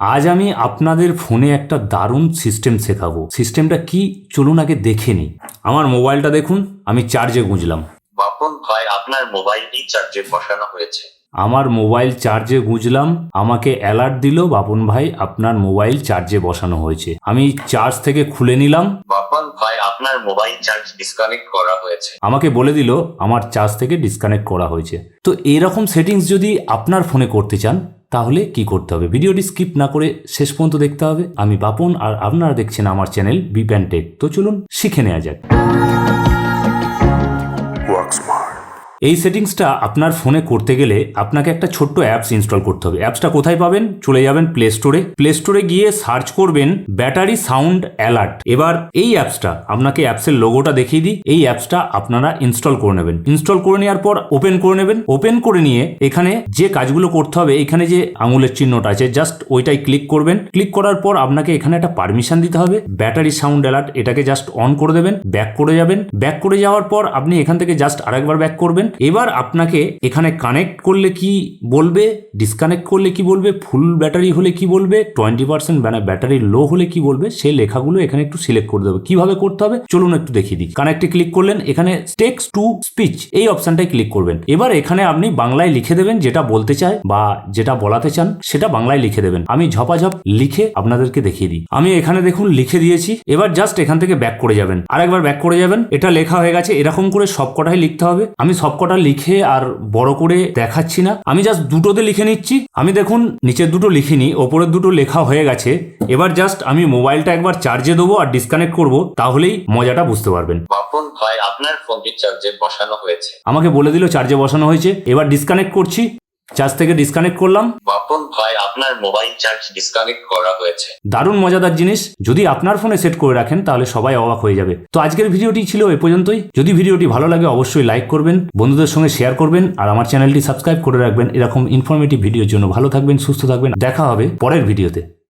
আজ আমি আপনাদের ফোনে একটা দারুণ সিস্টেম শেখাবো। সিস্টেমটা কি? চলুন আগে দেখে নিই। আমার মোবাইলটা দেখুন আমি চার্জে গুঁজলাম। বাপন ভাই আপনার মোবাইলটি চার্জে বসানো হয়েছে। আমার মোবাইল চার্জে গুঁজলাম আমাকে অ্যালার্ট দিল বাপন ভাই আপনার মোবাইল চার্জে বসানো হয়েছে। আমি চার্জ থেকে খুলে নিলাম। বাপন ভাই আপনার মোবাইল চার্জ ডিসকানেক্ট করা হয়েছে। আমাকে বলে দিল আমার চার্জ থেকে ডিসকানেক্ট করা হয়েছে। তো এরকম সেটিংস যদি আপনার ফোনে করতে চান তাহলে কি করতে হবে? ভিডিওটি স্কিপ না করে শেষ পর্যন্ত দেখতে হবে। আমি বাপন আর আপনারা দেখছেন আমার চ্যানেল বিপ্যান টেক। তো চলুন, শিখে নেওয়া যাক। এই সেটিংসটা আপনার ফোনে করতে গেলে আপনাকে একটা ছোট্ট অ্যাপস ইনস্টল করতে হবে। অ্যাপসটা কোথায় পাবেন? চলে যাবেন প্লে স্টোরে প্লে স্টোরে গিয়ে সার্চ করবেন ব্যাটারি সাউন্ড অ্যালার্ট। এবার এই অ্যাপসটা, আপনাকে অ্যাপসের লোগোটা দেখিয়ে দিই। এই অ্যাপসটা আপনারা ইনস্টল করে নেবেন। ইনস্টল করে নেওয়ার পর ওপেন করে নেবেন। ওপেন করে নিয়ে এখানে যে কাজগুলো করতে হবে, এখানে যে আঙুলের চিহ্নটা আছে, জাস্ট ওইটাই ক্লিক করবেন। ক্লিক করার পর আপনাকে এখানে একটা পারমিশন দিতে হবে। ব্যাটারি সাউন্ড অ্যালার্ট, এটাকে জাস্ট অন করে দেবেন, ব্যাক করে যাবেন। ব্যাক করে যাওয়ার পর আপনি এখান থেকে জাস্ট আরেকবার ব্যাক করবেন। এবার আপনাকে এখানে কানেক্ট করলে কি বলবে ডিসকানেক্ট করলে কি বলবে ফুল ব্যাটারি হলে কি বলবে টোয়েন্টি পার্সেন্ট ব্যাটারি লো হলে কি বলবে, সেই লেখাগুলো এখানে একটু সিলেক্ট করে দেবে। কীভাবে করতে হবে? চলুন একটু দেখিয়ে দিই। কানেক্টে ক্লিক করলেন, এখানে টেক্স টু স্পিচ এই অপশনটাই ক্লিক করবেন। এবার এখানে আপনি বাংলায় লিখে দেবেন যেটা বলতে চায় বা যেটা বলাতে চান, সেটা বাংলায় লিখে দেবেন। আমি ঝপাঝপ লিখে আপনাদেরকে দেখিয়ে দিই। আমি এখানে দেখুন লিখে দিয়েছি, এবার জাস্ট এখান থেকে ব্যাক করে যাবেন। আরেকবার ব্যাক করে যাবেন, এটা লেখা হয়ে গেছে, এরকম করে সবকটাই লিখতে হবে। আমি সবকটা লিখে আর বড় করে দেখাচ্ছি না। আমি জাস্ট দুটোতে লিখে নিচ্ছি। আমি দেখুন নিচের দুটো লিখিনি ওপরের দুটো লেখা হয়ে গেছে। এবার জাস্ট আমি মোবাইলটা একবার চার্জে দেবো আর ডিসকানেক্ট করব তাহলেই মজাটা বুঝতে পারবেন। বাপন ভাই আপনার ফোনটি চার্জে বসানো হয়েছে। আমাকে বলে দিল চার্জে বসানো হয়েছে। এবার ডিসকানেক্ট করছি। চার্জ থেকে ডিসকানেক্ট করলাম। বাপন ভাই আপনার মোবাইল চার্জ ডিসকানেক্ট করা হয়েছে। দারুণ মজাদার জিনিস। যদি আপনার ফোনে সেট করে রাখেন তাহলে সবাই অবাক হয়ে যাবে। তো আজকের ভিডিওটি ছিল এ পর্যন্তই। যদি ভিডিওটি ভালো লাগে অবশ্যই লাইক করবেন বন্ধুদের সঙ্গে শেয়ার করবেন আর আমার চ্যানেলটি সাবস্ক্রাইব করে রাখবেন। এরকম ইনফরমেটিভ ভিডিওর জন্য ভালো থাকবেন সুস্থ থাকবেন। দেখা হবে পরের ভিডিওতে।